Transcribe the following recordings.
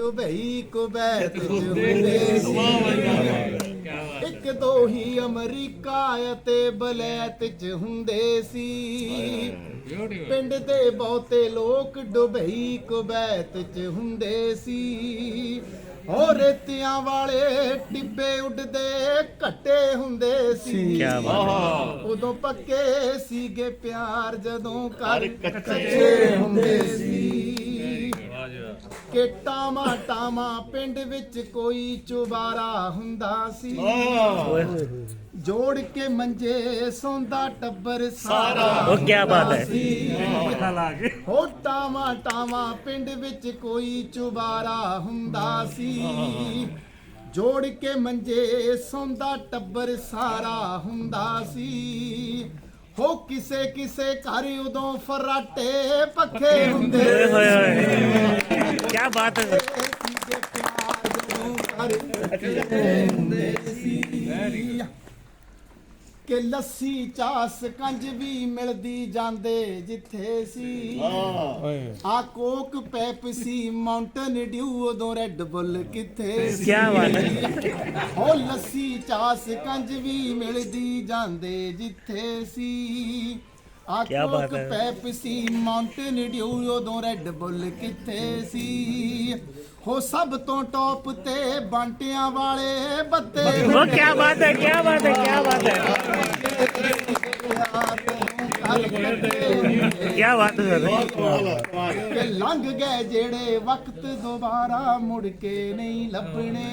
ਹੁੰਦੇ ਸੀ ਇੱਕ ਦੋ ਹੀ ਅਮਰੀਕਾ ਅਤੇ ਬਲੈਤ ਚ ਹੁੰਦੇ ਸੀ। ਪਿੰਡ ਦੇ ਬਹੁਤੇ ਲੋਕ ਦੁਬਈ ਕੁਵੈਤ ਚ ਹੁੰਦੇ ਸੀ। ਹੋ ਰੇਤਿਆਂ ਵਾਲੇ ਟਿੱਬੇ ਉੱਡਦੇ ਘੱਟੇ ਹੁੰਦੇ ਸੀ। ਕਿਆ ਬਾਤ ਉਦੋਂ ਪੱਕੇ ਸੀਗੇ ਪਿਆਰ ਜਦੋਂ ਘਰ ਕੱਚੇ ਹੁੰਦੇ ਸੀ। ਕਿ ਟਾਮਾ ਟਾਮਾ ਪਿੰਡ ਵਿੱਚ ਕੋਈ ਚੁਬਾਰਾ ਹੁੰਦਾ ਸੀ। ਜੋੜ ਕੇ ਮੰਜੇ ਸੌਂਦਾ ਟੱਬਰ ਸਾਰਾ ਉਹ ਕਿਆ ਬਾਤ ਹੈ। ਹੋ ਟਾਮਾ ਟਾਮਾ ਪਿੰਡ ਵਿੱਚ ਕੋਈ ਚੁਬਾਰਾ ਹੁੰਦਾ ਸੀ। ਜੋੜ ਕੇ ਮੰਜੇ ਸੌਂਦਾ ਟੱਬਰ ਸਾਰਾ ਹੁੰਦਾ ਸੀ। ਹੋ ਕਿਸੇ ਕਿਸੇ ਘਰ ਉਦੋਂ ਫਰਾਟੇ ਪੱਖੇ ਹੁੰਦੇ ਹੋਏ ਹੋਏ ਕਿਆ ਬਾਤ ਹੈ। ਸੀ ਕਿ ਲੱਸੀ ਚਾਸ ਕੰਜ ਵੀ ਮਿਲਦੀ ਜਾਂਦੇ ਜਿੱਥੇ ਸੀ। ਆ ਕੋਕ ਪੈਪਸੀ ਮਾਊਂਟਨ ਡਿਊ ਉਦੋਂ ਰੈੱਡ ਬੁੱਲ ਕਿੱਥੇ ਸੀ। ਕਿਆ ਬਾਤ ਹੈ। ਹੋ ਲੱਸੀ ਚਾਸ ਕੰਜ ਵੀ ਮਿਲਦੀ ਜਾਂਦੇ ਜਿੱਥੇ ਸੀ। ਕਿਆ ਬਾਤ ਕੋਕ ਹੈ। ਪੈਪਸੀ ਮਾਊਂਟਨ ਡਿਊ ਉਦੋਂ ਰੈੱਡ ਬੁੱਲ ਕਿੱਥੇ ਸੀ? ਹੋ ਸਭ ਤੋਂ ਟੌਪ ਤੇ ਬਾਂਟਿਆਂ ਵਾਲੇ ਬੱਤੇ ਉਹ ਕਿਆ ਬਾਤ ਹੈ ਕਿਆ ਬਾਤ ਹੈ ਕਿਆ ਬਾਤ ਹੈ। ਕਿਆ ਬਾਤ ਹੈ ਕਿ ਲੰਘ ਗਏ ਜਿਹੜੇ ਵਕਤ ਦੁਬਾਰਾ ਮੁੜ ਕੇ ਨਹੀਂ ਲੱਭਣੇ।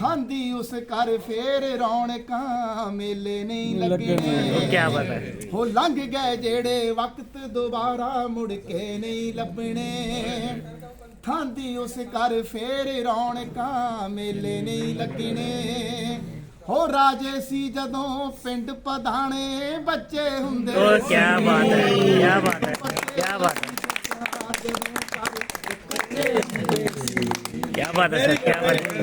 ਖਾਂਦੀ ਉਸ ਘਰ ਫੇਰ ਰੌਣਕਾਂ ਮੇਲੇ ਨਹੀਂ ਲੱਗਣੇ। ਕਿਆ ਬਾਤ ਹੈ ਹੋ ਲੰਘ ਗਏ ਜਿਹੜੇ ਵਕਤ ਦੁਬਾਰਾ ਮੁੜ ਕੇ ਨਹੀਂ ਲੱਭਣੇ। ਖਾਂਦੀ ਉਸ ਘਰ ਫੇਰ ਰੌਣਕਾਂ ਮੇਲੇ ਨਹੀਂ ਲੱਗਣੇ। ਹੋ ਰਾਜੇ ਸੀ ਜਦੋਂ ਪਿੰਡ ਪਧਾਣੇ ਬੱਚੇ ਹੁੰਦੇ ਉਹ ਕਿਆ ਬਾਤ ਹੈ ਕਿਆ ਬਾਤ ਹੈ ਕਿਆ ਬਾਤ ਹੈ। ਕਿਆ ਬਾਤ ਹੈ ਕਿਆ ਬਾਤ ਹੈ।